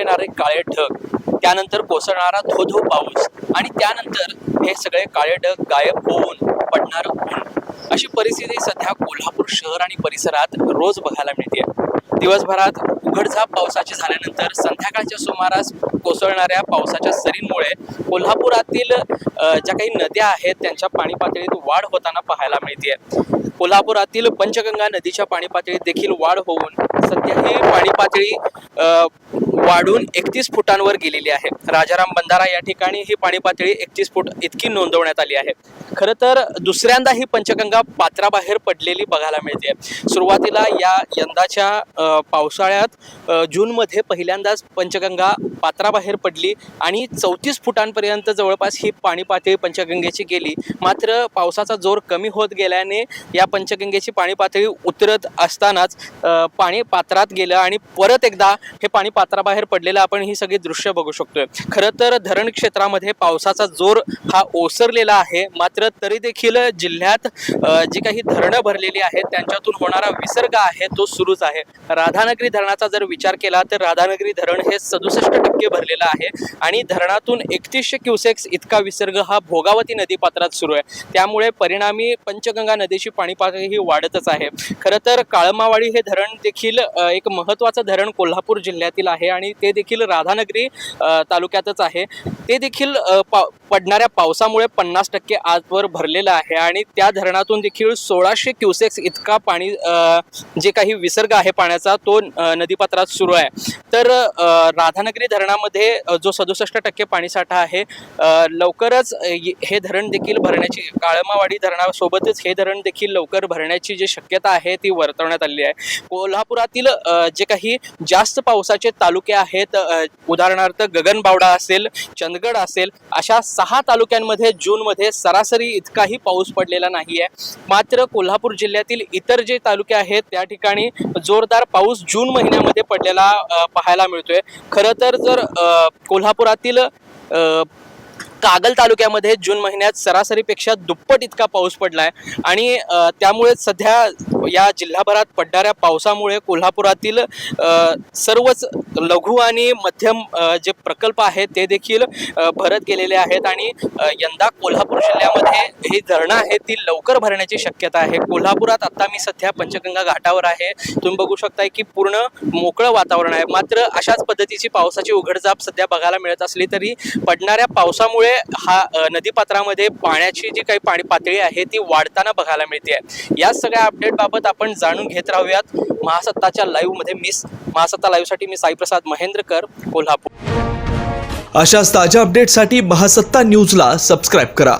येणारे काळे ढग त्यानंतर कोसळणारा धो धो पाऊस आणि त्यानंतर हे सगळे काळे ढग गायब होऊन पडणारं ऊन. अशी परिस्थिती सध्या कोल्हापूर शहर आणि परिसरात रोज बघायला मिळते दिवसभरात उघडझाप पावसाची झाल्यानंतर संध्याकाळच्या सुमारास कोसळणाऱ्या पावसाच्या सरींमुळे कोल्हापुरातील ज्या काही नद्या आहेत त्यांच्या पाणी पातळीत वाढ होताना पाहायला मिळते कोल्हापुरातील पंचगंगा नदीच्या पाणी पातळीत देखील वाढ होऊन सध्या ही पाणी पातळी वाढून एकतीस फुटांवर गेलेली आहे. राजाराम बंधारा या ठिकाणी ही पाणी पातळी एकतीस फूट इतकी नोंदवण्यात आली आहे. खरं तर दुसऱ्यांदा ही पंचगंगा पात्राबाहेर पडलेली बघायला मिळते. सुरुवातीला या यंदाच्या पावसाळ्यात जूनमध्ये पहिल्यांदाच पंचगंगा पात्राबाहेर पडली आणि चौतीस फुटांपर्यंत जवळपास ही पाणी पातळी पंचगंगेची गेली. मात्र पावसाचा जोर कमी होत गेल्याने या पंचगंगेची पाणी पातळी उतरत असतानाच पाणी पा पात्रात गेलं आणि परत एकदा हे पाणी पात्राबाहेर पडलेलं आपण ही सगळी दृश्य बघू शकतोय. खरं तर धरण क्षेत्रामध्ये पावसाचा जोर हा ओसरलेला आहे. मात्र तरी देखील जिल्ह्यात जी काही धरणं भरलेली आहेत त्यांच्यातून होणारा विसर्ग आहे तो सुरूच आहे. राधानगरी धरणाचा जर विचार केला तर राधानगरी धरण हे सदुसष्ट टक्के भरलेलं आहे आणि धरणातून एकतीसशे क्युसेक्स इतका विसर्ग हा भोगावती नदी पात्रात सुरू आहे. त्यामुळे परिणामी पंचगंगा नदीची पाणी पातळी ही वाढतच आहे. खरं तर काळमावाडी हे धरण देखील एक महत्त्वाचं धरण कोल्हापूर जिल्ह्यातील आहे आणि ते देखील राधानगरी तालुक्यातच आहे. ते देखील पा पडणाऱ्या पावसामुळे पन्नास टक्के आजवर भरलेलं आहे आणि त्या धरणातून देखील सोळाशे क्युसेक्स इतका पाणी जे काही विसर्ग आहे पाण्याचा तो नदीपात्रात सुरू आहे. तर राधानगरी धरणामध्ये जो सदुसष्ट टक्के पाणीसाठा आहे लवकरच हे धरण देखील भरण्याची काळमावाडी धरणासोबतच हे धरण देखील लवकर भरण्याची जी शक्यता आहे ती वर्तवण्यात आली आहे. कोल्हापुरातील राज्यातील जे काही जास्त पावसाचे तालुके आहेत उदाहरणार्थ गगनबावडा असेल चंदगड असेल अशा सहा तालुक्यांमध्ये जूनमध्ये सरासरी इतकाही पाऊस पडलेला नाही आहे मात्र कोल्हापूर जिल्ह्यातील इतर जे तालुके आहेत त्या ठिकाणी जोरदार पाऊस जून महिन्यामध्ये पडलेला पाहायला मिळतोय. खरं तर जर कोल्हापुरातील कागल तालुक्यामध्ये जून महिन्यात सरासरीपेक्षा दुप्पट इतका पाऊस पडलाय. आणि त्यामुळे सध्या या जिल्हाभरात पडणाऱ्या पावसामुळे कोल्हापुरातील सर्वच लघु आणि मध्यम जे प्रकल्प आहेत ते देखील भरत गेलेले आहेत. आणि यंदा कोल्हापूर जिल्ह्यामध्ये ही धरणं आहेत ती लवकर भरण्याची शक्यता आहे. कोल्हापुरात आत्ता मी सध्या पंचगंगा घाटावर आहे. तुम्ही बघू शकताय की पूर्ण मोकळं वातावरण आहे. मात्र अशाच पद्धतीची पावसाची उघडझाप सध्या बघायला मिळत असली तरी पडणाऱ्या पावसामुळे म्हणजे हा नदीपात्रामध्ये पाण्याची जी काही पाणी पातळी आहे ती वाढताना बघायला मिळते. या सगळ्या अपडेटबाबत आपण जाणून घेत राहूयात. महासत्ताच्या लाईव्हमध्ये मिस महासत्ता लाईव्हसाठी मी साईप्रसाद महेंद्रकर कोल्हापूर. अशाच ताज्या अपडेटसाठी महासत्ता न्यूजला सबस्क्राईब करा.